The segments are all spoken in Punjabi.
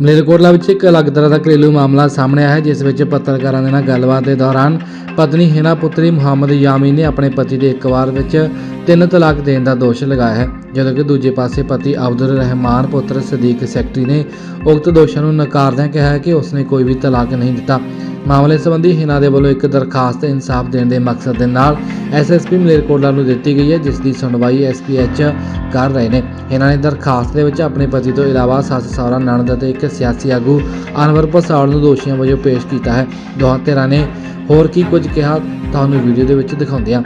ਮਲੇਰਕੋਟਲਾ ਵਿੱਚ ਇੱਕ ਅਲੱਗ ਤਰ੍ਹਾਂ ਦਾ ਘਰੇਲੂ ਮਾਮਲਾ ਸਾਹਮਣੇ ਆਇਆ ਹੈ, ਜਿਸ ਵਿੱਚ ਪੱਤਰਕਾਰਾਂ ਦੇ ਨਾਲ ਗੱਲਬਾਤ ਦੇ ਦੌਰਾਨ ਪਤਨੀ ਹਿਨਾ ਪੁੱਤਰੀ ਮੁਹੰਮਦ ਯਾਮੀਨ ਨੇ ਆਪਣੇ ਪਤੀ ਦੇ ਇੱਕ ਵਾਰ ਵਿੱਚ ਤਿੰਨ ਤਲਾਕ ਦੇਣ ਦਾ ਦੋਸ਼ ਲਗਾਇਆ ਹੈ, ਜਦੋਂ ਕਿ ਦੂਜੇ ਪਾਸੇ ਪਤੀ ਅਬਦੁਲ ਰਹਿਮਾਨ ਪੁੱਤਰ ਸਦੀਕ ਸੈਕਟਰੀ ਨੇ ਉਕਤ ਦੋਸ਼ਾਂ ਨੂੰ ਨਕਾਰਦਿਆਂ ਕਿਹਾ ਕਿ ਉਸਨੇ ਕੋਈ ਵੀ ਤਲਾਕ ਨਹੀਂ ਦਿੱਤਾ। ਮਾਮਲੇ ਸੰਬੰਧੀ ਹਿਨਾ ਦੇ ਵੱਲੋਂ ਇੱਕ ਦਰਖਾਸਤ ਇਨਸਾਫ ਦੇਣ ਦੇ ਮਕਸਦ ਦੇ ਨਾਲ ਐਸਐਸਪੀ ਮਲੇਰਕੋਟਲਾ ਨੂੰ ਦਿੱਤੀ ਗਈ ਹੈ, ਜਿਸ ਦੀ ਸੁਣਵਾਈ ਐਸਪੀਐਚ ਕਰ ਰਹੇ ਨੇ। ਇਹਨਾਂ ਨੇ ਦਰਖਾਸਤ ਦੇ ਵਿੱਚ ਆਪਣੇ ਪਤੀ ਤੋਂ ਇਲਾਵਾ ਸੱਸ ਸਹੁਰਾ, ਨਣਦ ਅਤੇ ਇੱਕ ਸਿਆਸੀ ਆਗੂ ਅਨਵਰ ਪਸਾਲ ਨੂੰ ਦੋਸ਼ੀਆਂ ਵਜੋਂ ਪੇਸ਼ ਕੀਤਾ ਹੈ। ਦੋਹਾਂ ਧਿਰਾਂ ਨੇ ਹੋਰ ਕੀ ਕੁਝ ਕਿਹਾ, ਤੁਹਾਨੂੰ ਵੀਡੀਓ ਦੇ ਵਿੱਚ ਦਿਖਾਉਂਦੇ ਹਾਂ।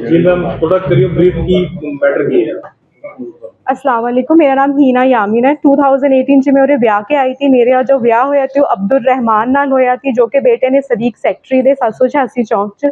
ਜੀ ਮੈਮ ਥੋੜਾ ਕਰਿਓ ਬਰੀਫ ਕੀ ਮੈਟਰ ਕੀ ਹੈ अस्सलाम वालेकुम मेरा नाम हीना यामीन है 2018 ਚ ਮੈਂ ਉਹਦੇ ਵਿਆਹ ਕੇ ਆਈ ਸੀ ਮੇਰੇ ਜੋ ਵਿਆਹ ਹੋਇਆ ਤੇ ਉਹ ਅਬਦੁਲ ਰਹਿਮਾਨ ਨਾਲ ਹੋਇਆ ਸੀ ਜੋ ਕਿ ਬੇਟੇ ਨੇ ਸਦੀਕ ਸੈਕਟਰੀ ਦੇ 786 ਚੌਂਕ ਚ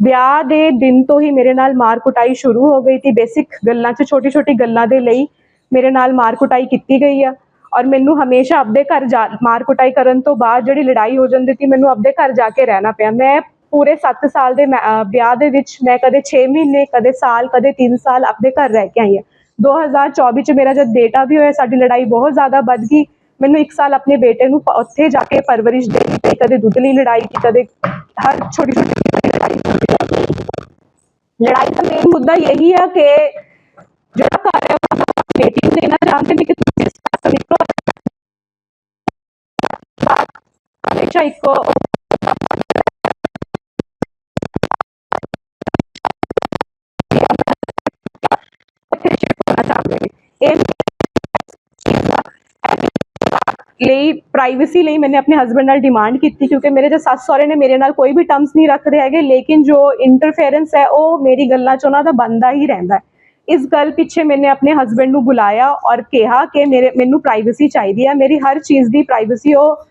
ਵਿਆਹ ਦੇ ਦਿਨ ਤੋਂ ਹੀ ਮੇਰੇ ਨਾਲ ਮਾਰ ਕੁਟਾਈ ਸ਼ੁਰੂ ਹੋ ਗਈ ਸੀ ਬੇਸਿਕ ਗੱਲਾਂ ਚ ਛੋਟੀ ਛੋਟੀ ਗੱਲਾਂ ਦੇ ਲਈ ਮੇਰੇ ਨਾਲ ਮਾਰ ਕੁਟਾਈ ਕੀਤੀ ਗਈ ਆ ਔਰ ਮੈਨੂੰ ਹਮੇਸ਼ਾ ਆਪਦੇ ਘਰ ਜਾ ਮਾਰ ਕੁਟਾਈ ਕਰਨ ਤੋਂ ਬਾਅਦ ਜਿਹੜੀ ਲੜਾਈ ਹੋ ਜਾਂਦੀ ਸੀ ਮੈਨੂੰ ਆਪਦੇ ਘਰ ਜਾ ਕੇ ਰਹਿਣਾ ਪਿਆ ਮੈਂ ਪੂਰੇ 7 ਸਾਲ ਦੇ ਵਿਆਹ ਦੇ ਵਿੱਚ ਮੈਂ ਕਦੇ 6 ਮਹੀਨੇ, ਕਦੇ ਸਾਲ, ਕਦੇ 3 ਸਾਲ ਆਪਦੇ ਘਰ ਰਹਿ ਕੇ ਆਈ ਹਾਂ। 2024 ਚ ਮੇਰਾ ਜਦ ਬੇਟਾ ਵੀ ਹੋਇਆ, ਸਾਡੀ ਲੜਾਈ ਬਹੁਤ ਜ਼ਿਆਦਾ ਵੱਧ ਗਈ। ਮੈਨੂੰ ਇੱਕ ਸਾਲ ਆਪਣੇ ਬੇਟੇ ਨੂੰ ਉੱਥੇ ਜਾ ਕੇ ਪਰਵਰਿਸ਼ ਦੇਣੀ ਪਈ ਕਦੇ ਦੁੱਧ ਲਈ ਲੜਾਈ ਕੀ ਕਦੇ ਹਰ ਛੋਟੀ ਛੋਟੀ ਲੜਾਈ ਲੜਾਈ ਦਾ ਮੇਨ ਮੁੱਦਾ ਇਹੀ ਹੈ ਕਿ ਜਿਹੜਾ ਘਰ ਹੈ, ਉਹ ਬੇਟੀ ਨੂੰ ਦੇਣਾ ਚਾਹੁੰਦੇ ਨੇ ਕਿ ਤੁਸੀਂ ਇਸ ਘਰ ਨਿਕਲੋ। ਹਮੇਸ਼ਾ ਇੱਕੋ ਲਈ ਪ੍ਰਾਈਵੇਸੀ ਲਈ ਮੈਨੇ ਆਪਣੇ ਹਸਬੰਡ ਨਾਲ ਡਿਮਾਂਡ ਕੀਤੀ ਕਿਉਂਕਿ ਮੇਰੇ ਜੇ ਸੱਸ ਸਹੁਰੇ ਨੇ ਮੇਰੇ ਨਾਲ ਕੋਈ ਵੀ ਟਰਮਸ ਨਹੀਂ ਰੱਖਦੇ ਹੈਗੇ, ਲੇਕਿਨ ਜੋ ਇੰਟਰਫੇਰੈਂਸ ਹੈ, ਉਹ ਮੇਰੀ ਗੱਲਾਂ 'ਚ ਉਹਨਾਂ ਦਾ ਬੰਦਾ ਹੀ ਰਹਿੰਦਾ ਹੈ। ਇਸ ਗੱਲ ਪਿੱਛੇ ਮੈਨੇ ਆਪਣੇ ਹਸਬੰਡ ਨੂੰ ਬੁਲਾਇਆ ਔਰ ਕਿਹਾ ਕਿ ਮੇਰੇ, ਮੈਨੂੰ ਪ੍ਰਾਈਵੇਸੀ ਚਾਹੀਦੀ ਹੈ। ਮੇਰੀ ਹਰ ਚੀਜ਼ ਦੀ ਪ੍ਰਾਈਵੇਸੀ ਉਹ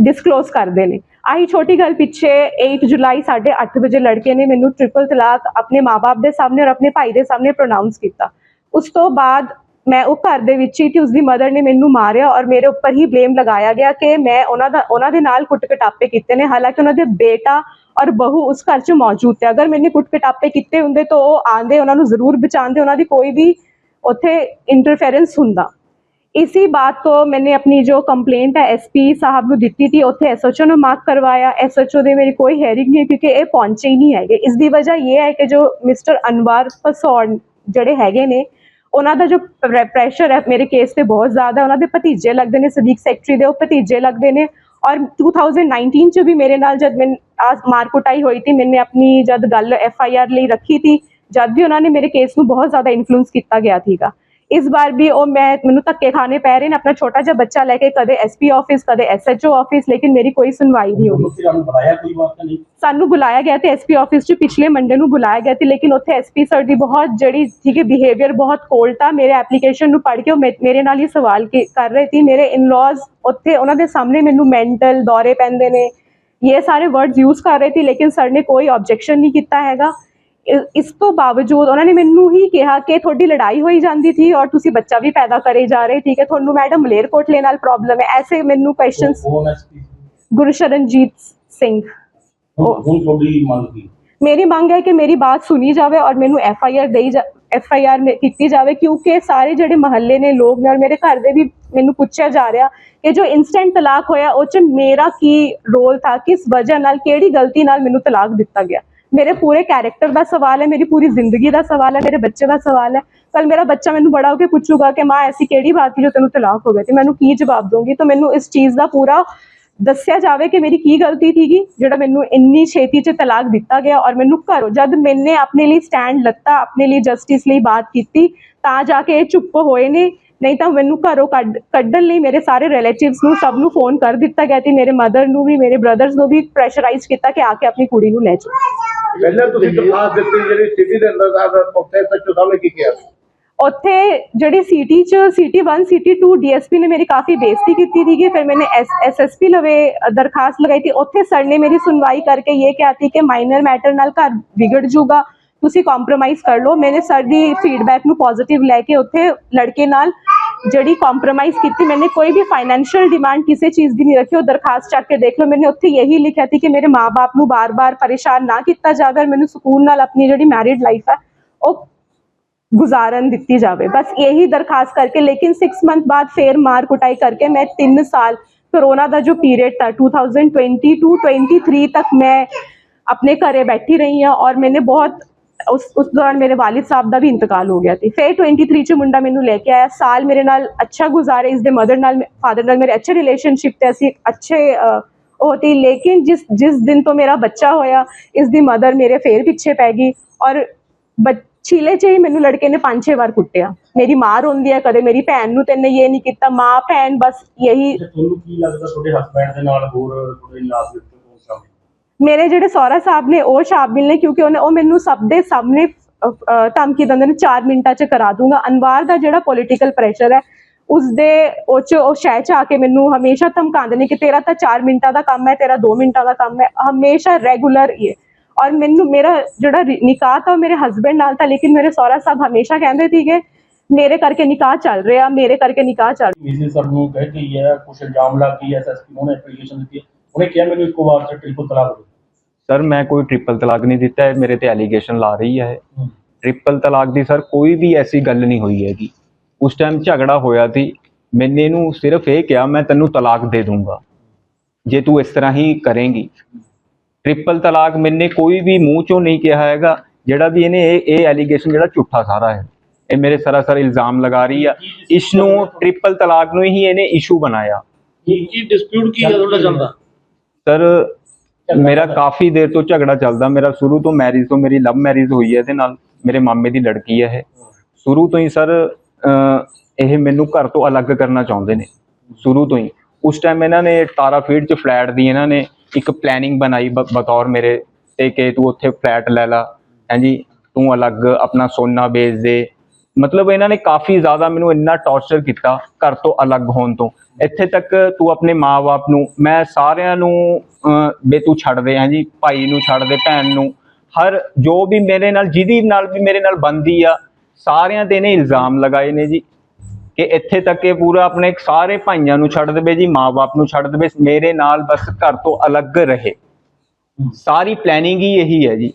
ਡਿਸਕਲੋਜ਼ ਕਰਦੇ ਨੇ। ਆਹੀ ਛੋਟੀ ਗੱਲ ਪਿੱਛੇ 8 ਜੁਲਾਈ 8:30 ਵਜੇ ਲੜਕੇ ਨੇ ਮੈਨੂੰ ਟ੍ਰਿਪਲ ਤਲਾਕ ਆਪਣੇ ਮਾਪੇ ਦੇ ਸਾਹਮਣੇ ਔਰ ਆਪਣੇ ਭਾਈ ਦੇ ਸਾਹਮਣੇ ਪ੍ਰੋਨਾਉਂਸ ਕੀਤਾ। ਉਸ ਤੋਂ ਬਾਅਦ ਮੈਂ ਉਹ ਘਰ ਦੇ ਵਿੱਚ ਹੀ ਕਿ ਉਸਦੀ ਮਦਰ ਨੇ ਮੈਨੂੰ ਮਾਰਿਆ ਔਰ ਮੇਰੇ ਉੱਪਰ ਹੀ ਬਲੇਮ ਲਗਾਇਆ ਗਿਆ ਕਿ ਮੈਂ ਉਹਨਾਂ ਦਾ, ਉਹਨਾਂ ਦੇ ਨਾਲ ਕੁੱਟਕਟਾਪੇ ਕੀਤੇ ਨੇ। ਹਾਲਾਂਕਿ ਉਹਨਾਂ ਦੇ ਬੇਟਾ ਔਰ ਬਹੂ ਉਸ ਘਰ 'ਚ ਮੌਜੂਦ ਤੇ। ਅਗਰ ਮੈਨੇ ਕੁੱਟਕਟਾਪੇ ਕੀਤੇ ਹੁੰਦੇ ਤਾਂ ਉਹ ਆਂਦੇ ਉਹਨਾਂ ਨੂੰ ਜ਼ਰੂਰ ਬਚਾਉਂਦੇ, ਉਹਨਾਂ ਦੀ ਕੋਈ ਵੀ ਉੱਥੇ ਇੰਟਰਫੇਰੈਂਸ ਹੁੰਦਾ। ਇਸੀ ਬਾਤ ਤੋਂ ਮੈਨੇ ਆਪਣੀ ਜੋ ਕੰਪਲੇਂਟ ਹੈ ਐਸਪੀ ਸਾਹਿਬ ਨੂੰ ਦਿੱਤੀ ਸੀ, ਉੱਥੇ ਐਸਓਚਓ ਨੂੰ ਮਾਰਕ ਕਰਵਾਇਆ। ਐਸਓਚਓ ਦੇ ਮੇਰੀ ਕੋਈ ਹੈਰਿੰਗ ਨਹੀਂ, ਕਿਉਂਕਿ ਇਹ ਪਹੁੰਚੇ ਹੀ ਨਹੀਂ ਹੈਗੇ। ਇਸ ਦੀ ਵਜ੍ਹਾ ਇਹ ਹੈ ਕਿ ਜੋ ਮਿਸਟਰ ਅਨਵਾਰ ਪਸੌੜ ਜਿਹੜੇ ਹੈਗੇ ਨੇ ਉਹਨਾਂ ਦਾ ਜੋ ਪ੍ਰੈਸ਼ਰ ਹੈ ਮੇਰੇ ਕੇਸ ਤੇ ਬਹੁਤ ਜ਼ਿਆਦਾ ਉਹਨਾਂ ਦੇ ਭਤੀਜੇ ਲੱਗਦੇ ਨੇ ਸਦੀਕ ਸੈਕਟਰੀ ਦੇ, ਉਹ ਭਤੀਜੇ ਲੱਗਦੇ ਨੇ ਔਰ 2019 ਚ ਵੀ ਮੇਰੇ ਨਾਲ ਜਦ ਮੈਂ ਆ ਮਾਰ ਕੁਟਾਈ ਹੋਈ ਥੀ ਮੈਨੇ ਆਪਣੀ ਜਦ ਗੱਲ ਐਫ ਆਈ ਆਰ ਲਈ ਰੱਖੀ ਥੀ ਜਦ ਵੀ ਉਹਨਾਂ ਨੇ ਮੇਰੇ ਕੇਸ ਨੂੰ ਬਹੁਤ ਜ਼ਿਆਦਾ ਇਨਫਲੂਐਂਸ ਕੀਤਾ ਗਿਆ ਸੀਗਾ। ਇਸ ਵਾਰ ਵੀ ਉਹ ਮੈਂ ਮੈਨੂੰ ਧੱਕੇ ਖਾਣੇ ਪੈ ਰਹੇ ਨੇ ਆਪਣਾ ਛੋਟਾ ਜਿਹਾ ਬੱਚਾ ਲੈ ਕੇ ਕਦੇ ਐਸਪੀ ਆਫਿਸ ਕਦੇ ਐਸਐਚਓ ਆਫਿਸ ਲੇਕਿਨ ਮੇਰੀ ਕੋਈ ਸੁਣਵਾਈ ਨਹੀਂ ਹੋਈ। ਸਾਨੂੰ ਬੁਲਾਇਆ ਗਿਆ ਤੇ ਐਸਪੀ ਆਫਿਸ 'ਚ ਪਿਛਲੇ ਮੰਡੇ ਨੂੰ ਬੁਲਾਇਆ ਗਿਆ ਤੇ ਲੇਕਿਨ ਉੱਥੇ ਐਸਪੀ ਸਰ ਦੀ ਬਹੁਤ ਜਿਹੜੀ ਠੀਕ ਹੈ ਬਿਹੇਵੀਅਰ ਬਹੁਤ ਕੋਲਡ ਤਾਂ ਮੇਰੇ ਐਪਲੀਕੇਸ਼ਨ ਨੂੰ ਪੜ੍ਹ ਕੇ ਉਹ ਮੇਰੇ ਨਾਲ ਹੀ ਸਵਾਲ ਕਰ ਰਹੇ ਸੀ ਮੇਰੇ ਇਨ-ਲॉज ਉੱਥੇ ਉਹਨਾਂ ਦੇ ਸਾਹਮਣੇ ਮੈਨੂੰ ਮੈਂਟਲ ਦੌਰੇ ਪੈਂਦੇ ਨੇ ਇਹ ਸਾਰੇ ਵਰਡਸ ਯੂਜ਼ ਕਰ ਰਹੇ ਸੀ ਲੇਕਿਨ ਸਰ ਨੇ ਕੋਈ ਆਬਜੈਕਸ਼ਨ ਨਹੀਂ ਕੀਤਾ ਹੈਗਾ। ਇਸ ਤੋਂ ਬਾਵਜੂਦ ਉਹਨਾਂ ਨੇ ਮੈਨੂੰ ਹੀ ਕਿਹਾ ਕਿ ਤੁਹਾਡੀ ਲੜਾਈ ਹੋਈ ਜਾਂਦੀ ਸੀ ਔਰ ਤੁਸੀਂ ਬੱਚਾ ਵੀ ਪੈਦਾ ਕਰੇ ਜਾ ਰਹੇ ਠੀਕ ਹੈ? ਤੁਹਾਨੂੰ ਮੈਡਮ ਮਲੇਰਕੋਟਲੇ ਨਾਲ ਪ੍ਰੋਬਲਮ ਹੈ। ਐਸੇ ਮੈਨੂੰ ਕੁਐਸਚਨਸ ਗੁਰਸ਼ਰਨਜੀਤ ਸਿੰਘ। ਉਹ- ਹੁਣ ਤੁਹਾਡੀ ਮੰਗ ਕੀ? ਮੇਰੀ ਮੰਗ ਹੈ ਕਿ ਮੇਰੀ ਬਾਤ ਸੁਣੀ ਜਾਵੇ ਔਰ ਮੈਨੂੰ ਐਫ ਆਈ ਆਰ ਦੇਈ ਐਫ ਆਈ ਆਰ ਕੀਤੀ ਜਾਵੇ ਕਿਉਂਕਿ ਸਾਰੇ ਜਿਹੜੇ ਮਹੱਲੇ ਨੇ ਲੋਕ ਨੇ ਔਰ ਮੇਰੇ ਘਰ ਦੇ ਵੀ ਮੈਨੂੰ ਪੁੱਛਿਆ ਜਾ ਰਿਹਾ ਕਿ ਜੋ ਇਨਸਟੈਂਟ ਤਲਾਕ ਹੋਇਆ ਉਹ ਚ ਮੇਰਾ ਕੀ ਰੋਲ ਥਾ? ਕਿਸ ਵਜ੍ਹਾ ਨਾਲ ਕਿਹੜੀ ਗਲਤੀ ਨਾਲ ਮੈਨੂੰ ਤਲਾਕ ਦਿੱਤਾ ਗਿਆ? ਮੇਰੇ ਪੂਰੇ ਕੈਰੈਕਟਰ ਦਾ ਸਵਾਲ ਹੈ, ਮੇਰੀ ਪੂਰੀ ਜ਼ਿੰਦਗੀ ਦਾ ਸਵਾਲ ਹੈ, ਮੇਰੇ ਬੱਚੇ ਦਾ ਸਵਾਲ ਹੈ। ਕੱਲ ਮੇਰਾ ਬੱਚਾ ਮੈਨੂੰ ਬੜਾ ਹੋ ਕੇ ਪੁੱਛੂਗਾ ਕਿ ਮਾਂ, ਐਸੀ ਕਿਹੜੀ ਬਾਤ ਸੀ ਜੋ ਤੈਨੂੰ ਤਲਾਕ ਹੋ ਗਿਆ ਤੇ ਮੈਨੂੰ ਕੀ ਜਵਾਬ ਦਊਂਗੀ? ਤਾਂ ਮੈਨੂੰ ਇਸ ਚੀਜ਼ ਦਾ ਪੂਰਾ ਦੱਸਿਆ ਜਾਵੇ ਕਿ ਮੇਰੀ ਕੀ ਗਲਤੀ ਸੀਗੀ, ਜਿਹੜਾ ਮੈਨੂੰ ਇੰਨੀ ਛੇਤੀ 'ਚ ਤਲਾਕ ਦਿੱਤਾ ਗਿਆ ਔਰ ਮੈਨੂੰ ਘਰੋਂ ਜਦ ਮੈਨੇ ਆਪਣੇ ਲਈ ਸਟੈਂਡ ਲੱਤਾ, ਆਪਣੇ ਲਈ ਜਸਟਿਸ ਲਈ ਬਾਤ ਕੀਤੀ, ਤਾਂ ਜਾ ਕੇ ਇਹ ਚੁੱਪ ਹੋਏ ਨੇ। ਨਹੀਂ ਤਾਂ ਮੈਨੂੰ ਘਰੋਂ ਕੱਢ, ਕੱਢਣ ਲਈ ਮੇਰੇ ਸਾਰੇ ਰਿਲੇਟਿਵਸ ਨੂੰ, ਸਭ ਨੂੰ ਫੋਨ ਕਰ ਦਿੱਤਾ ਗਿਆ ਤੇ ਮੇਰੇ ਮਦਰ ਨੂੰ ਵੀ, ਮੇਰੇ ਬ੍ਰਦਰਸ ਨੂੰ ਵੀ ਪ੍ਰੈਸ਼ਰਾਈਜ਼ ਕੀਤਾ ਕਿ ਆ ਕੇ ਆਪਣੀ ਕੁੜੀ ਨੂੰ ਲੈ ਜਾਓ। ਪਹਿਲਾਂ ਤੁਸੀਂ ਦਰਖਾਸਤ ਦਿੱਤੀ ਜਿਹੜੀ ਸਿਟੀ ਦੇ ਅੰਦਰ ਦਾ ਉੱਥੇ ਸੱਚੋ ਸਾਹਿਬ ਨੇ ਕੀ ਕਿਹਾ ਉੱਥੇ ਜਿਹੜੀ ਸਿਟੀ ਚ ਸਿਟੀ 1 ਸਿਟੀ 2 ਡੀਐਸਪੀ ਨੇ ਮੇਰੀ ਕਾਫੀ ਬੇਇੱਜ਼ਤੀ ਕੀਤੀ ਸੀਗੀ ਫਿਰ ਮੈंने ਐਸਐਸਪੀ ਲਵੇ ਦਰਖਾਸਤ ਲਗਾਈ ਥੀ ਉੱਥੇ ਸਰ ਨੇ ਮੇਰੀ ਸੁਣਵਾਈ ਕਰਕੇ ਇਹ ਕਿਹਾ ਸੀ ਕਿ ਮਾਈਨਰ ਮੈਟਰ ਨਾਲ ਘਰ ਵਿਗੜ ਜਾਊਗਾ ਤੁਸੀਂ ਕੰਪਰੋਮਾਈਜ਼ ਕਰ ਲਓ। ਮੈंने ਸਰ ਦੀ ਫੀਡਬੈਕ ਨੂੰ ਪੋਜ਼ਿਟਿਵ ਲੈ ਕੇ ਉੱਥੇ ਲੜਕੇ ਨਾਲ जड़ी कॉम्प्रोमाइज की थी। मैंने कोई भी फाइनेंशियल डिमांड किसी चीज़ की नहीं रखी। और दरखास्त चक के देख लो, मैंने उत्थे यही लिखा थी कि मेरे माँ बाप को बार बार परेशान ना किया जाए और मैंने सुकून नाल अपनी जी मैरिड लाइफ है ਉਹ गुजारन दी जाए बस यही दरखास्त करके, लेकिन सिक्स मंथ बाद फिर मार कुटाई करके मैं तीन साल कोरोना का जो पीरियड था 2020 टू 23 तक मैं अपने घरे बैठी रही हूँ। और मैंने बहुत ਉਸ ਉਸ ਦੌਰਾਨ ਮੇਰੇ ਵਾਲਿਦ ਸਾਹਿਬ ਦਾ ਵੀ ਇੰਤਕਾਲ ਹੋ ਗਿਆ ਸੀ ਫਿਰ 23 ਚ ਮੁੰਡਾ ਮੈਨੂੰ ਲੈ ਕੇ ਆਇਆ ਸਾਲ ਮੇਰੇ ਨਾਲ ਅੱਛਾ ਗੁਜ਼ਾਰੇ ਇਸ ਦੇ ਮਦਰ ਨਾਲ ਫਾਦਰ ਨਾਲ ਮੇਰੇ ਅੱਛੇ ਰਿਲੇਸ਼ਨਸ਼ਿਪ ਤੇ ਅਸੀਂ ਅੱਛੇ ਅ, ਲੇਕਿਨ ਜਿਸ ਜਿਸ ਦਿਨ ਤੋਂ ਮੇਰਾ ਬੱਚਾ ਹੋਇਆ ਇਸ ਦੀ ਮਦਰ ਮੇਰੇ ਫੇਰ ਪਿੱਛੇ ਪੈ ਗਈ ਔਰ ਛੀਲੇ ਚ ਹੀ ਮੈਨੂੰ ਲੜਕੇ ਨੇ ਪੰਜ ਛੇ ਵਾਰ ਕੁੱਟਿਆ। ਮੇਰੀ ਮਾਂ ਰੋਂਦੀ ਆ ਕਦੇ ਮੇਰੀ ਭੈਣ ਨੂੰ ਤੈਨੇ ਇਹ ਨਹੀਂ ਕੀਤਾ ਮਾਂ ਭੈਣ ਬਸ ਯਹੀ ਤੁਹਾਨੂੰ ਕੀ ਲੱਗਦਾ ਤੁਹਾਡੇ ਹਸਬੰਡ ਦੇ ਨਾਲ ਹੋਰ ਤੁਹਾਡੇ ਨਾਲ ਮੇਰੇ ਜਿਹੜੇ ਸਹੁਰਾ ਸਾਹਿਬ ਨੇ, ਉਹ ਸ਼ਾਮਿਲ ਨੇ, ਕਿਉਂਕਿ ਉਹਨੇ ਉਹ ਮੈਨੂੰ ਸਭ ਦੇ ਸਾਹਮਣੇ ਧਮਕੀ ਦਿੰਦੇ ਨੇ 4 ਮਿੰਟਾਂ 'ਚ ਕਰਾ ਦੂੰਗਾ। ਅਨਵਾਰ ਦਾ ਜਿਹੜਾ ਪੋਲੀਟੀਕਲ ਪ੍ਰੈਸ਼ਰ ਹੈ, ਉਸ ਦੇ ਉਹ 'ਚ ਉਹ ਸ਼ਹਿ 'ਚ ਆ ਕੇ ਮੈਨੂੰ ਹਮੇਸ਼ਾ ਧਮਕਾਉਂਦੇ ਨੇ ਕਿ ਤੇਰਾ ਤਾਂ 4 ਮਿੰਟਾਂ ਦਾ ਕੰਮ ਹੈ, ਤੇਰਾ 2 ਮਿੰਟਾਂ ਦਾ ਕੰਮ ਹੈ, ਹਮੇਸ਼ਾ ਰੈਗੂਲਰ ਇਹ ਔਰ ਮੈਨੂੰ ਮੇਰਾ ਜਿਹੜਾ ਨਿਕਾਹ ਤਾਂ ਮੇਰੇ ਹਸਬੰਡ ਨਾਲ ਤਾਂ, ਲੇਕਿਨ ਮੇਰੇ ਸਹੁਰਾ ਸਾਹਿਬ ਹਮੇਸ਼ਾ ਕਹਿੰਦੇ ਸੀਗੇ, ਮੇਰੇ ਕਰਕੇ ਨਿਕਾਹ ਚੱਲ ਰਿਹਾ, ਮੇਰੇ ਕਰਕੇ ਨਿਕਾਹ ਚੱਲ ਮਿਸੇ ਸਰ ਨੂੰ ਕਹਿ ਗਈ ਹੈ ਕੁਝ ਇਲਜ਼ਾਮ ਲੱਗ ਗਈ ਐਸਐਸਪੀ ਨੂੰ ਐਪਲੀਕੇਸ਼ਨ ਦਿੱਤੀ ਉਹਨੇ ਕਿਹਾ ਮੈਨੂੰ ਇੱਕੋ ਵਾਰ ਚ ਟ੍ਰਿਪਲ ਤਲਾਕ ਦੇ ਸਰ ਮੈਂ ਕੋਈ ਟ੍ਰਿਪਲ ਤਲਾਕ ਨਹੀਂ ਦਿੱਤਾ ਹੈ ਮੇਰੇ ਤੇ ਐਲੀਗੇਸ਼ਨ ਲਾ ਰਹੀ ਹੈ। ਟ੍ਰਿਪਲ ਤਲਾਕ ਦੀ ਸਰ ਕੋਈ ਵੀ ਐਸੀ ਗੱਲ ਨਹੀਂ ਹੋਈ ਹੈਗੀ। ਉਸ ਟਾਈਮ ਝਗੜਾ ਹੋਇਆ ਸੀ। ਮੈਨੇ ਨੂੰ ਸਿਰਫ ਇਹ ਕਿਹਾ ਮੈਂ ਤੈਨੂੰ ਤਲਾਕ ਦੇ ਦੂੰਗਾ। ਜੇ ਤੂੰ ਇਸ ਤਰ੍ਹਾਂ ਹੀ ਕਰੇਂਗੀ। ਟ੍ਰਿਪਲ ਤਲਾਕ ਮੈਨੇ ਕੋਈ ਵੀ ਮੂੰਹ ਚੋਂ ਨਹੀਂ ਕਿਹਾ ਹੈਗਾ। ਜਿਹੜਾ ਵੀ ਇਹਨੇ ਇਹ ਇਹ ਐਲੀਗੇਸ਼ਨ ਜਿਹੜਾ ਝੂਠਾ ਸਾਰਾ ਹੈ। ਇਹ ਮੇਰੇ ਸਰਾਸਰ ਇਲਜ਼ਾਮ ਲਗਾ ਰਹੀ ਆ। ਇਸ ਨੂੰ ਟ੍ਰਿਪਲ ਤਲਾਕ ਨੂੰ ਹੀ ਇਹਨੇ ਇਸ਼ੂ ਬਣਾਇਆ। ਕੀ ਕੀ ਡਿਸਪਿਊਟ ਕੀ ਹੈ ਤੁਹਾਡਾ ਚੱਲਦਾ? ਸਰ ਮੇਰਾ ਕਾਫੀ ਦੇਰ ਤੋਂ ਝਗੜਾ ਚੱਲਦਾ। ਮੇਰਾ ਸ਼ੁਰੂ ਤੋਂ ਮੈਰਿਜ ਤੋਂ ਮੇਰੀ ਲਵ ਮੈਰਿਜ ਹੋਈ ਹੈ ਇਹਦੇ ਨਾਲ ਮੇਰੇ ਮਾਮੇ ਦੀ ਲੜਕੀ ਹੈ ਇਹ। ਸ਼ੁਰੂ ਤੋਂ ਹੀ ਸਰ ਇਹ ਮੈਨੂੰ ਘਰ ਤੋਂ ਅਲੱਗ ਕਰਨਾ ਚਾਹੁੰਦੇ ਨੇ। ਸ਼ੁਰੂ ਤੋਂ ਹੀ। ਉਸ ਟਾਈਮ ਇਹਨਾਂ ਨੇ ਤਾਰਾ ਫੀਡ ਚ ਫਲੈਟ ਦੀ ਇਹਨਾਂ ਨੇ ਇੱਕ ਪਲੈਨਿੰਗ ਬਣਾਈ ਬਤੌਰ ਮੇਰੇ ਤੇ ਕਿ ਤੂੰ ਉੱਥੇ ਫਲੈਟ ਲੈ ਲਾ। ਹਾਂਜੀ ਤੂੰ ਅਲੱਗ ਆਪਣਾ ਸੋਨਾ ਵੇਚ ਦੇ। ਮਤਲਬ ਇਹਨਾਂ ਨੇ ਕਾਫੀ ਜ਼ਿਆਦਾ ਮੈਨੂੰ ਇੰਨਾ ਟੌਰਚਰ ਕੀਤਾ ਘਰ ਤੋਂ ਅਲੱਗ ਹੋਣ ਤੋਂ। ਇੱਥੇ ਤੱਕ ਤੂੰ ਆਪਣੇ ਮਾਪੇ ਨੂੰ ਮੈਂ ਸਾਰਿਆਂ ਨੂੰ ਅਹ, ਬੇ ਤੂੰ ਛੱਡ ਦੇ ਹਾਂਜੀ ਭਾਈ ਨੂੰ ਛੱਡ ਦੇ ਭੈਣ ਨੂੰ। ਹਰ ਜੋ ਵੀ ਮੇਰੇ ਨਾਲ ਜਿਹਦੀ ਨਾਲ ਵੀ ਮੇਰੇ ਨਾਲ ਬੰਦੀ ਆ ਸਾਰਿਆਂ ਤੇ ਨੇ ਇਲਜ਼ਾਮ ਲਗਾਏ ਨੇ ਜੀ ਕਿ ਇੱਥੇ ਤੱਕ ਇਹ ਪੂਰਾ ਆਪਣੇ ਸਾਰੇ ਭਾਈਆਂ ਨੂੰ ਛੱਡ ਦੇਵੇ ਜੀ ਮਾਪੇ ਨੂੰ ਛੱਡ ਦੇਵੇ ਮੇਰੇ ਨਾਲ ਬਸ ਘਰ ਤੋਂ ਅਲੱਗ ਰਹੇ। ਸਾਰੀ ਪਲੈਨਿੰਗ ਹੀ ਇਹੀ ਹੈ ਜੀ।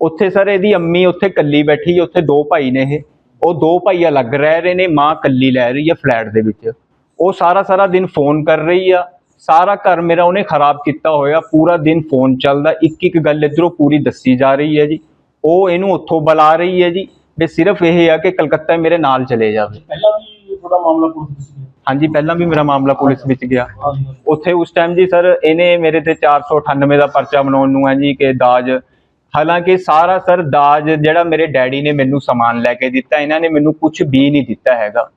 ਉੱਥੇ ਸਰ ਇਹਦੀ ਅੰਮੀ ਉੱਥੇ ਕੱਲੀ ਬੈਠੀ ਉੱਥੇ ਦੋ ਭਾਈ ਨੇ ਇਹ। ਉਹ ਦੋ ਭਾਈ ਅਲੱਗ ਰਹਿ ਰਹੇ ਨੇ ਮਾਂ ਕੱਲੀ ਲੈ ਰਹੀ ਹੈ ਫਲੈਟ ਦੇ ਵਿੱਚ। ਉਹ ਸਾਰਾ ਸਾਰਾ ਦਿਨ ਫੋਨ ਕਰ ਰਹੀ ਆ। ਸਾਰਾ ਘਰ ਮੇਰਾ ਉਹਨੇ ਖਰਾਬ ਕੀਤਾ ਹੋਇਆ ਪੂਰਾ ਦਿਨ ਫੋਨ ਚੱਲਦਾ। ਇੱਕ ਇੱਕ ਗੱਲ ਇਧਰੋਂ ਪੂਰੀ ਦੱਸੀ ਜਾ ਰਹੀ ਹੈ ਜੀ। ਉਹ ਇਹਨੂੰ ਉੱਥੋਂ ਬੁਲਾ ਰਹੀ ਹੈ ਜੀ। ਵੀ ਸਿਰਫ ਇਹ ਆ ਕਿ ਕਲਕੱਤਾ ਮੇਰੇ ਨਾਲ ਚਲੇ ਜਾਵੇ। ਪਹਿਲਾਂ ਵੀ ਤੁਹਾਡਾ ਮਾਮਲਾ ਪੁਲਿਸ ਵਿੱਚ ਗਿਆ? ਹਾਂਜੀ ਪਹਿਲਾਂ ਵੀ ਮੇਰਾ ਮਾਮਲਾ ਪੁਲਿਸ ਵਿੱਚ ਗਿਆ। ਉੱਥੇ ਉਸ ਟਾਈਮ ਜੀ ਸਰ ਇਹਨੇ ਮੇਰੇ ਤੇ 498 ਦਾ ਪਰਚਾ ਬਣਾਉਣ ਨੂੰ ਹੈ ਜੀ ਕਿ ਦਾਜ ਹਾਲਾਂਕਿ ਸਾਰਾ ਸਰ ਦਾਜ ਜਿਹੜਾ ਮੇਰੇ ਡੈਡੀ ਨੇ ਮੈਨੂੰ ਸਮਾਨ ਲੈ ਕੇ ਦਿੱਤਾ ਇਹਨਾਂ ਨੇ ਮੈਨੂੰ ਕੁਝ ਵੀ ਨਹੀਂ ਦਿੱਤਾ ਹੈਗਾ।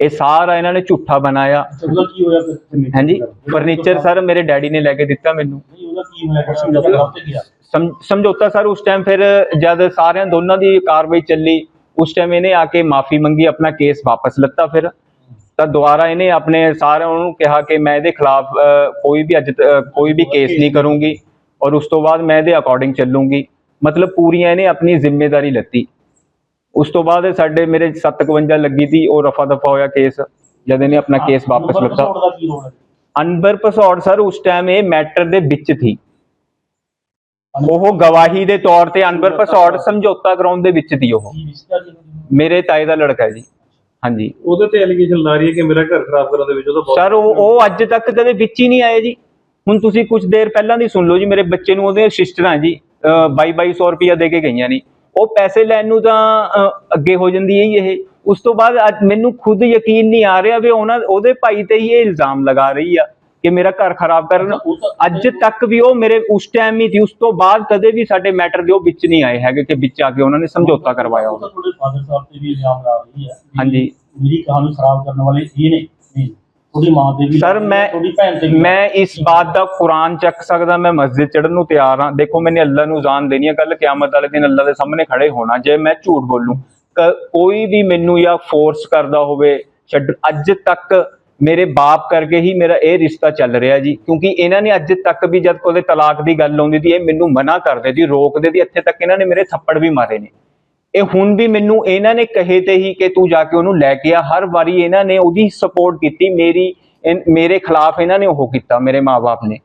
ਇਹ ਸਾਰਾ ਇਹਨਾਂ ਨੇ ਝੂਠਾ ਬਣਾਇਆ। ਉਹਦਾ ਕੀ ਹੋਇਆ ਫਿਰ furniture ਹਾਂਜੀ? ਫਰਨੀਚਰ ਸਰ ਮੇਰੇ ਡੈਡੀ ਨੇ ਲੈ ਕੇ ਦਿੱਤਾ ਮੈਨੂੰ। ਨਹੀਂ ਉਹਦਾ ਕੀ ਹੋਇਆ? ਕੁਐਸਚਨ ਜਦੋਂ ਕਰਾਉ ਤੇ ਗਿਆ ਸਮ- ਸਮਝੌਤਾ ਸਰ ਉਸ ਟਾਈਮ ਫਿਰ ਜਦ ਸਾਰਿਆਂ ਦੋਨਾਂ ਦੀ ਕਾਰਵਾਈ ਚੱਲੀ ਉਸ ਟਾਈਮ ਇਹਨੇ ਆ ਕੇ ਮਾਫੀ ਮੰਗੀ ਆਪਣਾ ਕੇਸ ਵਾਪਸ ਲੱਤਾ ਫਿਰ। ਤਾਂ ਦੁਬਾਰਾ ਇਹਨੇ ਆਪਣੇ ਸਾਰਿਆਂ ਨੂੰ ਕਿਹਾ ਕਿ ਮੈਂ ਇਹਦੇ ਖਿਲਾਫ ਕੋਈ ਵੀ ਅੱਜ ਕੋਈ ਵੀ ਕੇਸ ਨਹੀਂ ਕਰੂੰਗੀ। ਔਰ ਉਸ ਤੋਂ ਬਾਅਦ ਮੈਂ ਇਹਦੇ ਅਕੋਰਡਿੰਗ ਚੱਲੂੰਗੀ। ਮਤਲਬ ਪੂਰੀਆਂ ਇਹਨੇ ਆਪਣੀ ਜ਼ਿੰਮੇਵਾਰੀ ਲੱਤੀ। ਉਸ ਤੋਂ ਬਾਅਦ ਸਾਡੇ ਮੇਰੇ 57 ਲੱਗੀ ਸੀ ਉਹ ਰਫਾ ਦਫਾ ਹੋਇਆ ਕੇਸ ਜਦ ਇਹਨੇ ਆਪਣਾ ਕੇਸ ਵਾਪਸ ਲੱਤਾ। ਅਨਬਰ ਪਸੌੜ ਸਰ ਉਸ ਟਾਈਮ ਇਹ ਮੈਟਰ ਦੇ ਵਿੱਚ ਸੀ ਉਹ ਗਵਾਹੀ ਦੇ ਤੌਰ ਤੇ ਅਨਬਰ ਪਸੌੜ ਸਮਝੌਤਾ ਕਰਾਉਣ ਦੇ ਵਿੱਚ ਸੀ ਉਹ? ਮੇਰੇ ਤਾਏ ਦਾ ਲੜਕਾ ਹੈ ਜੀ। ਹਾਂਜੀ। ਉਹਦੇ ਤੇ ਐਲੀਗੇਸ਼ਨ ਲਾ ਰਹੀ ਹੈ ਕਿ ਮੇਰਾ ਘਰ ਖਰਾਬ ਕਰਨ ਦੇ ਵਿੱਚ ਉਹਦਾ ਬਹੁਤ ਸਰ ਉਹ ਉਹ ਅੱਜ ਤੱਕ ਕਦੇ ਵਿੱਚ ਹੀ ਨਹੀਂ ਆਏ ਜੀ। ਹੁਣ ਤੁਸੀਂ ਕੁਝ ਦੇਰ ਪਹਿਲਾਂ ਦੀ ਸੁਣ ਲਓ ਜੀ ਮੇਰੇ ਬੱਚੇ ਨੂੰ ਉਹਦੇ ਸਿਸਟਰਾਂ ਜੀ 22 2200 ਰੁਪਇਆ ਦੇ ਕੇ ਗਈਆਂ ਨੇ। ਉਹ ਪੈਸੇ ਲੈਣ ਨੂੰ ਤਾਂ ਅੱਗੇ ਹੋ ਜਾਂਦੀ ਹੈ ਇਹ। ਉਸ ਤੋਂ ਬਾਅਦ ਅੱਜ ਮੈਨੂੰ ਖੁਦ ਯਕੀਨ ਨਹੀਂ ਆ ਰਿਹਾ ਵੀ ਉਹਨਾਂ ਉਹਦੇ ਭਾਈ ਤੇ ਹੀ ਇਹ ਇਲਜ਼ਾਮ ਲਗਾ ਰਹੀ ਆ ਕਿ ਮੇਰਾ ਘਰ ਖਰਾਬ ਕਰਨ। ਅੱਜ ਤੱਕ ਵੀ ਉਹ ਮੇਰੇ ਉਸ ਟਾਈਮ ਹੀ ਸੀ ਉਸ ਤੋਂ ਬਾਅਦ ਕਦੇ ਵੀ ਸਾਡੇ ਮੈਟਰ ਦੇ ਉਹ ਵਿੱਚ ਨਹੀਂ ਆਏ ਹੈਗੇ ਕਿ ਵਿੱਚ ਆ ਕੇ ਉਹਨਾਂ ਨੇ ਸਮਝੌਤਾ ਕਰਵਾਇਆ ਹੋਵੇ। ਤਾਂ ਤੁਹਾਡੇ ਫਾਦਰ ਸਾਹਿਬ ਤੇ ਵੀ ਇਲਜ਼ਾਮ ਲਾ ਰਹੀ ਹੈ ਵੀ ਹਾਂਜੀ। ਮੇਰੀ ਕਹਾਣੀ ਖਰਾਬ ਕਰਨ ਵਾਲੇ ਇਹ ਨੇ ਤੁਹਾਡੀ ਮਾਂ ਦੇ ਵੀ ਸਰ ਮੈਂ ਤੁਹਾਡੀ ਭੈਣ ਤੇ ਵੀ ਮੈਂ ਇਸ ਬਾਤ ਦਾ ਕੁਰਾਨ ਚੱਕ ਸਕਦਾ ਮੈਂ ਮਸਜਿਦ ਚੜਨ ਨੂੰ ਤਿਆਰ ਹਾਂ। ਦੇਖੋ ਮੈਨੇ ਅੱਲਾ ਨੂੰ ਜਾਨ ਦੇਣੀ ਹੈ ਕੱਲ ਕਿਆਮਤ ਵਾਲੇ ਦਿਨ ਅੱਲਾ ਦੇ ਸਾਹਮਣੇ ਖੜੇ ਹੋਣਾ ਜੇ ਮੈਂ ਝੂਠ ਬੋਲੂੰ। ਕੋਈ ਵੀ ਮੈਨੂੰ ਜਾਂ ਫੋਰਸ ਕਰਦਾ ਹੋਵੇ ਛੱਡ ਅੱਜ ਤੱਕ ਮੇਰੇ ਬਾਪ ਕਰਕੇ ਹੀ ਮੇਰਾ ਇਹ ਰਿਸ਼ਤਾ ਚੱਲ ਰਿਹਾ ਜੀ। ਕਿਉਂਕਿ ਇਹਨਾਂ ਨੇ ਅੱਜ ਤੱਕ ਵੀ ਜਦ ਕੋਲੇ ਤਲਾਕ ਦੀ ਗੱਲ ਆਉਂਦੀ ਸੀ ਇਹ ਮੈਨੂੰ ਮਨਾ ਕਰਦੇ ਸੀ ਰੋਕਦੇ ਸੀ ਇੱਥੇ ਤੱਕ ਇਹਨਾਂ ਨੇ ਮੇਰੇ ਥੱਪੜ ਵੀ ਮਾਰੇ ਨੇ। ਇਹ ਹੁਣ ਵੀ ਮੈਨੂੰ ਇਹਨਾਂ ਨੇ ਕਹੇ ਤੇ ਹੀ ਕਿ ਤੂੰ ਜਾ ਕੇ ਉਹਨੂੰ ਲੈ ਕੇ ਆ। ਹਰ ਵਾਰੀ ਇਹਨਾਂ ਨੇ ਉਹਦੀ ਸਪੋਰਟ ਕੀਤੀ ਮੇਰੀ ਮੇਰੇ ਖਿਲਾਫ ਇਹਨਾਂ ਨੇ ਉਹ ਕੀਤਾ ਮੇਰੇ ਮਾਪੇ ਨੇ।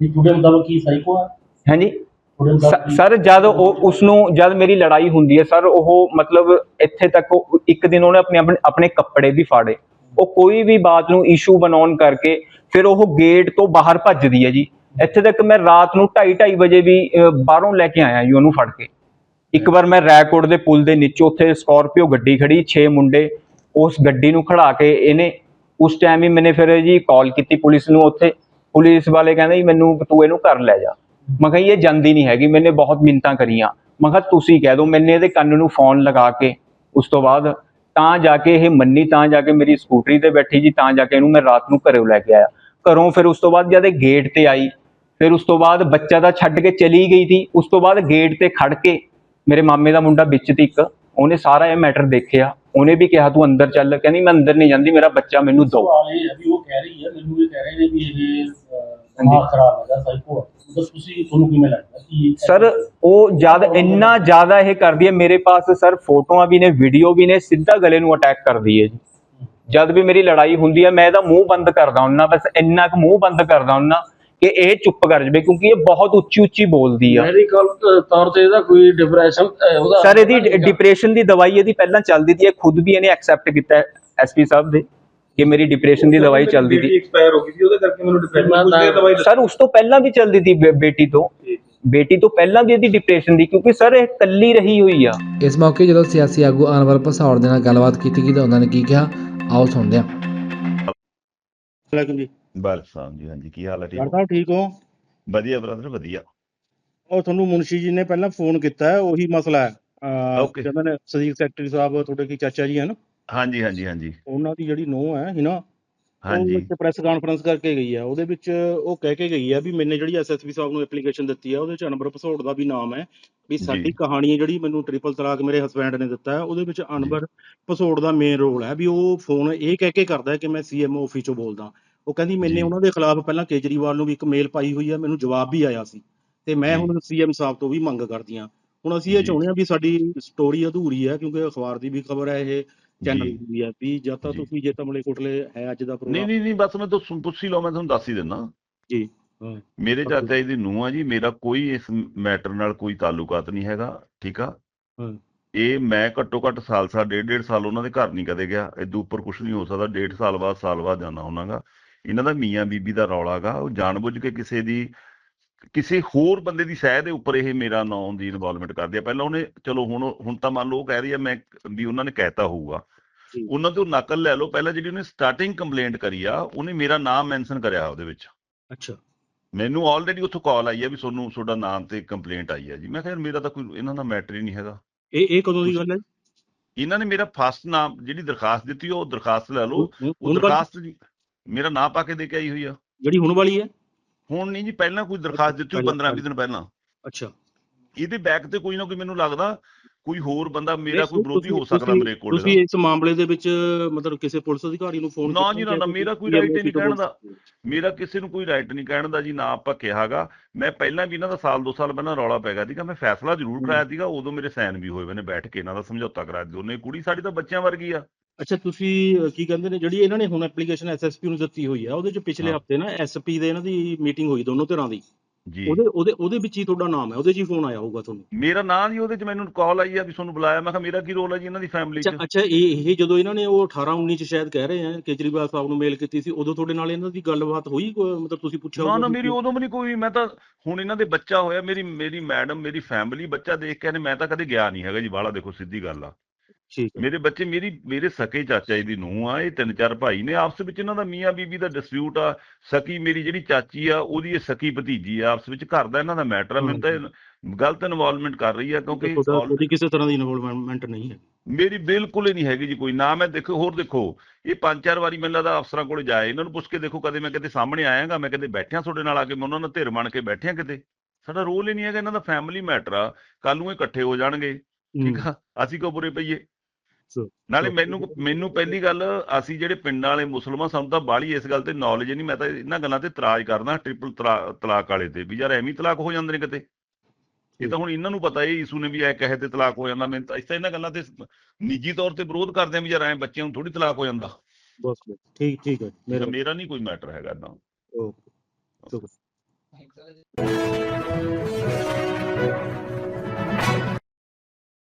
ਵੀ ਤੁਹਾਡੇ ਮੁਤਾਬਕ ਕੀ ਸਾਈਕੋ ਹੈ ਹਾਂਜੀ? ਸਰ ਜਦ ਉਹ ਉਸ ਨੂੰ ਜਦ ਮੇਰੀ ਲੜਾਈ ਹੁੰਦੀ ਹੈ ਸਰ ਉਹ ਮਤਲਬ ਇੱਥੇ ਤੱਕ ਇੱਕ ਦਿਨ ਉਹਨੇ ਆਪਣੇ ਆਪਣੇ- ਕੱਪੜੇ ਵੀ ਫਾੜੇ। ਉਹ ਕੋਈ ਵੀ ਬਾਤ ਨੂੰ ਇਸ਼ੂ ਬਣਾਉਣ ਕਰਕੇ ਫਿਰ ਉਹ ਗੇਟ ਤੋਂ ਬਾਹਰ ਭੱਜਦੀ ਹੈ ਜੀ। ਇੱਥੇ ਤੱਕ ਮੈਂ ਰਾਤ ਨੂੰ 2:30 ਵਜੇ ਵੀ ਬਾਹਰੋਂ ਲੈ ਕੇ ਆਇਆ ਜੀ ਉਹਨੂੰ ਫੜ ਕੇ। ਇੱਕ ਵਾਰ ਮੈਂ ਰੈਕੋਰਡ ਦੇ ਪੁਲ ਦੇ ਨੀਚੇ ਉੱਥੇ ਸਕਾਰਪੀਓ ਗੱਡੀ ਖੜੀ 6 ਮੁੰਡੇ ਉਸ ਗੱਡੀ ਨੂੰ ਖੜਾ ਕੇ ਇਹਨੇ ਉਸ ਟਾਈਮ ਹੀ ਮੈਨੇ ਫਿਰ ਜੀ ਕਾਲ ਕੀਤੀ ਪੁਲਿਸ ਨੂੰ ਉੱਥੇ। ਪੁਲਿਸ ਵਾਲੇ ਕਹਿੰਦੇ ਜੀ ਮੈਨੂੰ ਤੂੰ ਇਹਨੂੰ ਘਰ ਲੈ ਜਾ। ਮੈਂ ਕਿਹਾ ਜੀ, ਇਹ ਜਾਂਦੀ ਨਹੀਂ ਹੈਗੀ ਮੈਨੇ ਬਹੁਤ ਮਿੰਤਾਂ ਕਰੀਆਂ। ਮੈਂ ਕਿਹਾ ਤੁਸੀਂ ਕਹਿ ਦਿਓ। ਮੈਨੇ ਇਹਦੇ ਕੰਨ ਨੂੰ ਫੋਨ ਲਗਾ ਕੇ ਉਸ ਤੋਂ ਬਾਅਦ ਤਾਂ ਜਾ ਕੇ ਇਹ ਮੰਨੀ ਤਾਂ ਜਾ ਕੇ ਮੇਰੀ ਸਕੂਟਰੀ ਤੇ ਬੈਠੀ ਜੀ ਤਾਂ ਜਾ ਕੇ ਇਹਨੂੰ ਮੈਂ ਰਾਤ ਨੂੰ ਘਰੋਂ ਲੈ ਕੇ ਆਇਆ। ਘਰੋਂ ਫਿਰ ਉਸ ਤੋਂ ਬਾਅਦ ਜਦ ਇਹ ਗੇਟ ਤੇ ਆਈ ਫਿਰ ਉਸ ਤੋਂ ਬਾਅਦ ਬੱਚਾ ਤਾਂ ਛੱਡ ਕੇ ਚਲੀ ਗਈ ਸੀ ਉਸ ਤੋਂ ਬਾਅਦ ਗੇਟ ਤੇ ਖੜ ਕੇ ਮੇਰੇ ਮਾਮੇ ਦਾ ਮੁੰਡਾ ਵਿੱਚ ਸੀ ਇੱਕ ਉਹਨੇ ਸਾਰਾ ਇਹ ਮੈਟਰ ਦੇਖਿਆ। ਉਹਨੇ ਵੀ ਕਿਹਾ ਤੂੰ ਅੰਦਰ ਚੱਲ। ਕਹਿੰਦੀ ਮੈਂ ਅੰਦਰ ਨਹੀਂ ਜਾਂਦੀ ਮੇਰਾ ਬੱਚਾ ਮੈਨੂੰ ਦਿਓ ਸਵਾਲ ਇਹ ਹੈ ਵੀ ਉਹ ਕਹਿ ਰਹੀ ਹੈ ਮੈਨੂੰ ਇਹ ਕਹਿ ਰਹੇ ਨੇ ਵੀ ਇਹ ਅਹ, ਦਿਮਾਗ ਖਰਾਬ ਹੈਗਾ ਸਾਈਕੋ ਹੈ ਬਸ ਤੁਸੀਂ ਤੁਹਾਨੂੰ ਕਿਵੇਂ ਲੱਗਦਾ ਕਿ ਸਰ ਉਹ ਜਦ ਇੰਨਾ ਜ਼ਿਆਦਾ ਇਹ ਕਰਦੀ ਹੈ ਮੇਰੇ ਪਾਸ ਸਰ ਫੋਟੋਆਂ ਵੀ ਨੇ ਵੀਡੀਓ ਵੀ ਨੇ ਸਿੱਧਾ ਗਲੇ ਨੂੰ ਅਟੈਕ ਕਰਦੀ ਹੈ ਜੀ। ਜਦ ਵੀ ਮੇਰੀ ਲੜਾਈ ਹੁੰਦੀ ਹੈ ਮੈਂ ਇਹਦਾ ਮੂੰਹ ਬੰਦ ਕਰਦਾ ਹੁੰਨਾ ਬਸ ਇੰਨਾ ਕੁ ਮੂੰਹ ਬੰਦ ਕਰਦਾ ਹੁੰਨਾ। ਕਿ ਇਹ ਚੁੱਪ ਕਰ ਜਵੇ ਕਿਉਂਕਿ ਇਹ ਬਹੁਤ ਉੱਚੀ ਉੱਚੀ ਬੋਲਦੀ ਆ। ਮੈਡੀਕਲ ਤੌਰ ਤੇ ਇਹਦਾ ਕੋਈ ਡਿਪਰੈਸ਼ਨ ਉਹਦਾ ਸਰ ਇਹਦੀ ਡਿਪਰੈਸ਼ਨ ਦੀ ਦਵਾਈ ਇਹਦੀ ਪਹਿਲਾਂ ਚੱਲਦੀ ਸੀ ਇਹ ਖੁਦ ਵੀ ਇਹਨੇ ਐਕਸੈਪਟ ਕੀਤਾ ਐਸਪੀ ਸਾਹਿਬ ਦੇ ਕਿ ਮੇਰੀ ਡਿਪਰੈਸ਼ਨ ਦੀ ਦਵਾਈ ਚੱਲਦੀ ਸੀ। ਐਕਸਪਾਇਰ ਹੋ ਗਈ ਸੀ ਉਹਦੇ ਕਰਕੇ ਮੈਨੂੰ ਡਿਪਰੈਸ਼ਨ ਸਰ ਉਸ ਤੋਂ ਪਹਿਲਾਂ ਵੀ ਚੱਲਦੀ ਸੀ ਬੇਟੀ ਤੋਂ। ਬੇਟੀ ਤੋਂ ਪਹਿਲਾਂ ਵੀ ਇਹਦੀ ਡਿਪਰੈਸ਼ਨ ਦੀ ਕਿਉਂਕਿ ਸਰ ਇਹ ਕੱਲੀ ਰਹੀ ਹੋਈ ਆ। ਇਸ ਮੌਕੇ ਜਦੋਂ ਸਿਆਸੀ ਆਗੂ ਅਨਵਰ ਭਸੌੜ ਦੇ ਨਾਲ ਗੱਲਬਾਤ ਕੀਤੀ ਗਈ ਤਾਂ ਉਹਨਾਂ ਨੇ ਕੀ ਕਿਹਾ? ਆਓ ਸੁਣਦੇ ਹਾਂ। ਜੀ। ਬਲ ਸਾਹਿਬ ਜੀ ਹਾਂਜੀ ਕੀ ਹਾਲ ਹੈ ਠੀਕ ਡਾਕਟਰ ਸਾਹਿਬ ਠੀਕ ਹੋ? ਵਧੀਆ ਬ੍ਰਦਰ ਵਧੀਆ। ਉਹ ਤੁਹਾਨੂੰ ਮੁਨਸ਼ੀ ਜੀ ਨੇ ਪਹਿਲਾਂ ਫੋਨ ਕੀਤਾ ਹੈ ਉਹੀ ਮਸਲਾ ਹੈ. ਕਹਿੰਦੇ ਨੇ ਸਦੀਕ ਸੈਕਟਰੀ ਸਾਹਿਬ ਤੁਹਾਡੇ ਕੀ ਚਾਚਾ ਜੀ ਹਨ ਹਾਂਜੀ ਹਾਂਜੀ ਹਾਂਜੀ। ਉਹਨਾਂ ਦੀ ਜਿਹੜੀ ਨੂੰਹ ਹੈ ਹਿਨਾ ਉਹ ਹਾਂਜੀ। ਇੱਕ ਪ੍ਰੈਸ ਕਾਨਫਰੰਸ ਕਰਕੇ ਗਈ ਹੈ। ਉਹਦੇ ਵਿੱਚ ਉਹ ਕਹਿ ਕੇ ਗਈ ਹੈ ਵੀ ਮੈਨੇ ਜਿਹੜੀ ਐਸਐਸਪੀ ਸਾਹਿਬ ਨੂੰ ਐਪਲੀਕੇਸ਼ਨ ਦਿੱਤੀ ਹੈ ਉਹਦੇ ਚ ਅਨਵਰ ਭਸੌੜ ਦਾ ਵੀ ਨਾਮ ਹੈ। ਵੀ ਸਾਡੀ। ਕਹਾਣੀ ਜਿਹੜੀ ਮੈਨੂੰ ਟ੍ਰਿਪਲ ਤਲਾਕ ਮੇਰੇ ਹਸਬੰਡ ਨੇ ਦਿੱਤਾ ਹੈ ਉਹਦੇ ਵਿੱਚ ਅਨਵਰ ਭਸੌੜ ਦਾ ਮੇਨ ਰੋਲ ਹੈ। ਵੀ ਉਹ ਫੋਨ ਇਹ ਕਹਿ ਕੇ ਕਰਦਾ ਕਿ ਮੈਂ ਸੀਐਮਓ ਆਫਿਸ ਚੋਂ ਬੋਲਦਾ। ਉਹ ਕਹਿੰਦੀ ਮੈਨੇ। ਉਹਨਾਂ ਦੇ ਖਿਲਾਫ ਪਹਿਲਾਂ ਕੇਜਰੀਵਾਲ ਨੂੰ ਵੀ ਇੱਕ ਮੇਲ ਪਾਈ ਹੋਈ ਹੈ ਮੈਨੂੰ ਜਵਾਬ ਵੀ ਆਇਆ ਸੀ ਤੇ ਮੈਂ। ਹੁਣ ਸੀਐਮ ਸਾਹਿਬ ਤੋਂ ਵੀ ਮੰਗ ਕਰਦੀ ਹਾਂ ਹੁਣ ਅਸੀਂ ਇਹ। ਚਾਹੁੰਦੇ ਹਾਂ ਵੀ ਸਾਡੀ ਸਟੋਰੀ ਅਧੂਰੀ ਹੈ ਕਿਉਂਕਿ ਅਖਬਾਰ ਦੀ ਵੀ ਖਬਰ ਹੈ ਇਹ ਚੈਨਲ। ਦੀ ਹੈ ਵੀ ਜਦ ਤੱਕ ਜੀ। ਤੁਸੀਂ ਜੇ ਤਮਲੇ ਕੋਟਲੇ ਹੈ ਅੱਜ ਦਾ ਪ੍ਰੋਗਰਾਮ ਨਹੀਂ ਨਹੀਂ ਬਸ ਮੈਂ ਤਾਂ ਸੁਣ- ਪੁੱਛ ਹੀ ਲਓ ਮੈਂ ਤੁਹਾਨੂੰ ਦੱਸ ਹੀ ਦਿੰਦਾ ਜੀ ਮੇਰੇ. ਚਾਚਾ ਜੀ ਦੀ ਨੂੰਹ ਆ ਜੀ ਮੇਰਾ ਕੋਈ ਇਸ ਮੈਟਰ ਨਾਲ ਕੋਈ ਤਾਲੁਕਾਤ ਨਹੀਂ ਹੈਗਾ ਠੀਕ ਆ। ਇਹ ਮੈਂ ਘੱਟੋ ਘੱਟ ਸਾਲ ਸਾਲ ਡੇਢ ਡੇਢ ਸਾਲ ਉਹਨਾਂ ਦੇ ਘਰ ਨਹੀਂ ਕਦੇ ਗਿਆ ਇਦੋਂ ਉੱਪਰ ਕੁਝ ਨਹੀਂ ਹੋ ਸਕਦਾ ਡੇਢ ਸਾਲ ਬਾਅਦ ਸਾਲ ਬਾਅਦ ਜਾਣਾ ਹੁੰਨਾਗਾ ਇਹਨਾਂ ਦਾ ਮੀਆਂ ਬੀਬੀ ਦਾ ਰੌਲਾਗਾ ਉਹ ਜਾਣਬੁੱਝ ਕੇ ਕਿਸੇ ਦੀ ਕਿਸੇ ਹੋਰ ਬੰਦੇ ਦੀ ਸਹਿ ਦੇ ਉੱਪਰ ਇਹ ਮੇਰਾ ਨਾਮ ਦੀ ਇਨਵੋਲਵਮੈਂਟ ਕਰਦੀ ਆ। ਪਹਿਲਾਂ ਉਹਨੇ ਚਲੋ ਹੁਣ ਹੁਣ ਤਾਂ ਮੰਨ ਲਓ ਉਹ ਕਹਿ ਰਹੀ ਆ ਮੈਂ ਵੀ ਉਹਨਾਂ ਨੇ ਕਹਿਤਾ ਹੋਊਗਾ। ਉਹਨਾਂ ਤੋਂ ਨਕਲ ਲੈ ਲਓ ਪਹਿਲਾਂ ਜਿਹੜੀ ਉਹਨੇ ਸਟਾਰਟਿੰਗ ਕੰਪਲੇਂਟ ਕਰੀ ਆ ਉਹਨੇ ਮੇਰਾ ਨਾਮ ਮੈਂਸ਼ਨ ਕਰਿਆ ਉਹਦੇ ਵਿੱਚ। ਅੱਛਾ। ਮੈਨੂੰ ਆਲਰੇਡੀ ਉੱਥੋਂ ਕਾਲ ਆਈ ਹੈ ਵੀ ਤੁਹਾਨੂੰ ਤੁਹਾਡਾ ਨਾਮ ਤੇ ਕੰਪਲੇਂਟ ਆਈ ਹੈ ਜੀ। ਮੈਂ ਕਿਹਾ ਮੇਰਾ ਤਾਂ ਕੋਈ ਇਹਨਾਂ ਦਾ ਮੈਟਰ ਹੀ ਨਹੀਂ ਹੈਗਾ। ਇਹ ਇਹ ਕਦੋਂ ਦੀ ਗੱਲ ਹੈ? ਇਹਨਾਂ ਨੇ ਮੇਰਾ ਫਸਟ ਨਾਮ ਜਿਹੜੀ ਦਰਖਾਸਤ ਦਿੱਤੀ ਉਹ ਦਰਖਾਸਤ ਲੈ ਲਓ। ਉਹ ਦਰਖਾਸਤ ਜੀ ਮੇਰਾ ਨਾਮ ਪਾ ਕੇ ਦੇ ਕੇ ਆਈ ਹੋਈ ਆ। ਜਿਹੜੀ ਹੁਣ ਵਾਲੀ ਹੈ? ਹੁਣ ਨਹੀਂ ਜੀ ਪਹਿਲਾਂ ਕੋਈ ਦਰਖਾਸਤ ਦਿੱਤੀ ਹੋਈ ਪਹਿਲਾਂ- 15 20 ਦਿਨ ਪਹਿਲਾਂ। ਅੱਛਾ। ਇਹਦੇ ਬੈਕ ਤੇ ਕੋਈ ਨਾ ਕੋਈ ਮੈਨੂੰ ਲੱਗਦਾ ਕੋਈ ਹੋਰ ਬੰਦਾ ਮੇਰਾ ਕੋਈ ਵਿਰੋਧੀ ਹੋ ਸਕਦਾ ਮੇਰੇ ਕੋਲ। ਤੁਸੀਂ ਇਸ ਮਾਮਲੇ ਦੇ ਵਿੱਚ ਮਤਲਬ ਕਿਸੇ ਪੁਲਿਸ ਅਧਿਕਾਰੀ ਨੂੰ ਫੋਨ ਨਾ ਜੀ, ਨਾ, ਨਾ, ਮੇਰਾ ਕੋਈ ਹੀ ਨਹੀਂ ਕਹਿਣ ਦਾ। ਮੇਰਾ ਕਿਸੇ ਨੂੰ ਕੋਈ ਰਾਈਟ ਨਹੀਂ ਕਹਿਣ ਦਾ ਜੀ ਨਾ ਆਪਾਂ ਕਿਹਾਗਾ ਮੈਂ ਪਹਿਲਾਂ ਵੀ ਇਹਨਾਂ ਦਾ ਸਾਲ ਦੋ ਸਾਲ ਪਹਿਲਾਂ ਰੌਲਾ ਪੈ ਗਿਆ ਸੀਗਾ। ਮੈਂ ਫੈਸਲਾ ਜ਼ਰੂਰ। ਕਰਾਇਆ ਸੀਗਾ ਉਦੋਂ ਮੇਰੇ ਸਾਈਨ ਵੀ ਹੋਏ ਨੇ ਬੈਠ ਕੇ ਇਹਨਾਂ ਦਾ ਸਮਝੌਤਾ ਕਰਾਇਆ ਦੋਨੇ ਕੁੜੀ ਸਾਡੀ ਤਾਂ ਬੱਚਿਆਂ ਵਰਗੀ ਆ। ਅੱਛਾ ਤੁਸੀਂ ਕੀ ਕਹਿੰਦੇ ਨੇ ਜਿਹੜੀ ਇਹਨਾਂ ਨੇ ਹੁਣ ਐਪਲੀਕੇਸ਼ਨ ਐਸਐਸਪੀ ਨੂੰ ਦਿੱਤੀ ਹੋਈ ਹੈ ਉਹਦੇ ਚ ਪਿਛਲੇ। ਹਫ਼ਤੇ ਨਾ ਐਸਪੀ ਦੇ ਇਹਨਾਂ ਦੀ ਮੀਟਿੰਗ ਹੋਈ ਦੋਨੋਂ ਧਿਰਾਂ ਦੀ। ਜੀ। ਉਹਦੇ ਉਹਦੇ ਉਹਦੇ ਵਿੱਚ ਹੀ ਤੁਹਾਡਾ ਨਾਮ ਹੈ ਉਹਦੇ 'ਚ ਹੀ ਫੋਨ ਆਇਆ ਹੋਊਗਾ ਤੁਹਾਨੂੰ। ਮੇਰਾ ਨਾਂ ਜੀ ਉਹਦੇ ਚ ਮੈਨੂੰ ਕਾਲ ਆਈ ਆ ਵੀ ਤੁਹਾਨੂੰ ਬੁਲਾਇਆ ਮੈਂ ਕਿਹਾ ਮੇਰਾ ਕੀ ਰੋਲ ਹੈ ਜੀ ਇਹਨਾਂ ਦੀ ਫੈਮਿਲੀ ਚ? ਅੱਛਾ ਇਹ ਇਹ ਜਦੋਂ ਇਹਨਾਂ ਨੇ ਉਹ 18 19 ਚ ਸ਼ਾਇਦ ਕਹਿ ਰਹੇ ਆ ਕੇਜਰੀਵਾਲ ਸਾਹਿਬ ਨੂੰ ਮੇਲ ਕੀਤੀ ਸੀ ਉਦੋਂ ਤੁਹਾਡੇ ਨਾਲ ਇਹਨਾਂ ਦੀ ਗੱਲਬਾਤ ਹੋਈ ਮਤਲਬ ਤੁਸੀਂ ਪੁੱਛਿਆ ਨਾ ਨਾ ਮੇਰੀ ਉਦੋਂ ਵੀ ਨਹੀਂ ਕੋਈ ਮੈਂ ਤਾਂ ਹੁਣ ਇਹਨਾਂ ਦੇ ਬੱਚਾ ਹੋਇਆ ਮੇਰੀ ਮੇਰੀ ਮੈਡਮ ਮੇਰੀ ਫੈਮਿਲੀ ਬੱਚਾ ਦੇਖ ਕੇ ਨੇ ਮੈਂ ਤਾਂ ਕਦੇ ਗਿਆ ਨਹੀਂ ਹੈਗਾ ਜੀ ਬਾਹਲਾ ਦੇਖੋ ਸਿੱਧੀ ਗੱਲ ਆ। ਠੀਕ ਮੇਰੇ ਬੱਚੇ ਮੇਰੀ ਮੇਰੇ ਸਕੇ ਚਾਚਾ ਜੀ ਦੀ ਨੂੰਹ ਆ ਇਹ ਤਿੰਨ ਚਾਰ ਭਾਈ ਨੇ ਆਪਸ ਵਿੱਚ ਇਹਨਾਂ ਦਾ ਮੀਆਂ ਬੀਬੀ ਦਾ ਡਿਸਪਿਊਟ ਆ ਸਕੀ ਮੇਰੀ ਜਿਹੜੀ ਚਾਚੀ ਆ ਉਹਦੀ ਇਹ ਸਕੀ ਭਤੀਜੀ ਆ ਆਪਸ ਵਿੱਚ ਘਰ ਦਾ ਇਹਨਾਂ ਦਾ ਮੈਟਰ ਆ ਮੈਨੂੰ ਤਾਂ ਗਲਤ ਇਨਵੋਲਵਮੈਂਟ ਕਰ ਰਹੀ ਆ ਕਿਉਂਕਿ ਤੁਹਾਡੀ ਕਿਸੇ ਤਰ੍ਹਾਂ ਦੀ ਇਨਵੋਲਵਮੈਂਟ ਨਹੀਂ ਹੈ। ਮੇਰੀ ਬਿਲਕੁਲ ਹੀ ਨਹੀਂ ਹੈਗੀ ਜੀ ਕੋਈ ਨਾ ਮੈਂ ਦੇਖੋ ਹੋਰ ਦੇਖੋ ਇਹ ਪੰਜ ਚਾਰ ਵਾਰੀ ਮੈਨੂੰ ਲੱਗਦਾ ਅਫਸਰਾਂ ਕੋਲੇ ਜਾਏ ਇਹਨਾਂ ਨੂੰ ਪੁੱਛ ਕੇ ਦੇਖੋ ਕਦੇ ਮੈਂ ਕਿਤੇ ਸਾਹਮਣੇ ਆਇਆਗਾ ਮੈਂ ਕਦੇ ਬੈਠਿਆ ਤੁਹਾਡੇ ਨਾਲ ਆ ਕੇ ਮੈਂ ਉਹਨਾਂ ਨਾਲ ਧਿਰ ਬਣ ਕੇ ਬੈਠਿਆ ਕਿਤੇ। ਸਾਡਾ ਰੋਲ ਹੀ ਨਹੀਂ ਹੈਗਾ ਇਹਨਾਂ ਦਾ ਫੈਮਿਲੀ ਮੈਟਰ ਆ ਕੱਲ ਨੂੰ ਇਕੱਠੇ ਹੋ ਜਾਣਗੇ ਠੀਕ ਆ ਅਸੀਂ ਕਿਉਂ ਬੁਰੇ ਪਈਏ. ਨਾਲੇ. ਮੈਨੂੰ ਮੈਨੂੰ ਪਹਿਲੀ ਗੱਲ ਅਸੀਂ ਜਿਹੜੇ ਪਿੰਡਾਂ ਵਾਲੇ ਮੁਸਲਮਾਨ ਸਾਨੂੰ ਤਾਂ ਬਾਹਲੀ ਇਸ ਗੱਲ ਤੇ ਨੌਲੇਜ ਨਹੀਂ ਮੈਂ ਤਾਂ ਇਹਨਾਂ ਗੱਲਾਂ ਤੇ ਇਤਰਾਜ਼ ਕਰਦਾ ਟ੍ਰਿਪਲ ਤਲਾਕ ਵਾਲੇ ਤੇ ਵੀ ਯਾਰ ਐਵੇਂ ਤਲਾਕ ਹੋ ਜਾਂਦੇ ਨੇ ਕਿਤੇ। ਇਹ ਤਾਂ ਹੁਣ ਇਹਨਾਂ ਨੂੰ ਪਤਾ ਇਹ ਈਸੂ ਨੇ ਵੀ ਐ ਕਹੇ ਤੇ ਤਲਾਕ ਹੋ ਜਾਂਦਾ ਮੈਂ ਤਾਂ ਇਸ ਤਾਂ ਇਹਨਾਂ ਗੱਲਾਂ ਤੇ ਨਿੱਜੀ ਤੌਰ ਤੇ ਵਿਰੋਧ ਕਰਦੇ ਆ ਵੀ ਯਾਰ ਐ ਬੱਚਿਆਂ ਨੂੰ ਥੋੜੀ ਤਲਾਕ ਹੋ ਜਾਂਦਾ। ਬਸ ਠੀਕ ਠੀਕ ਹੈ ਮੇਰਾ ਮੇਰਾ ਨਹੀਂ ਕੋਈ ਮੈਟਰ ਹੈਗਾ ਨਾ ਓਕੇ।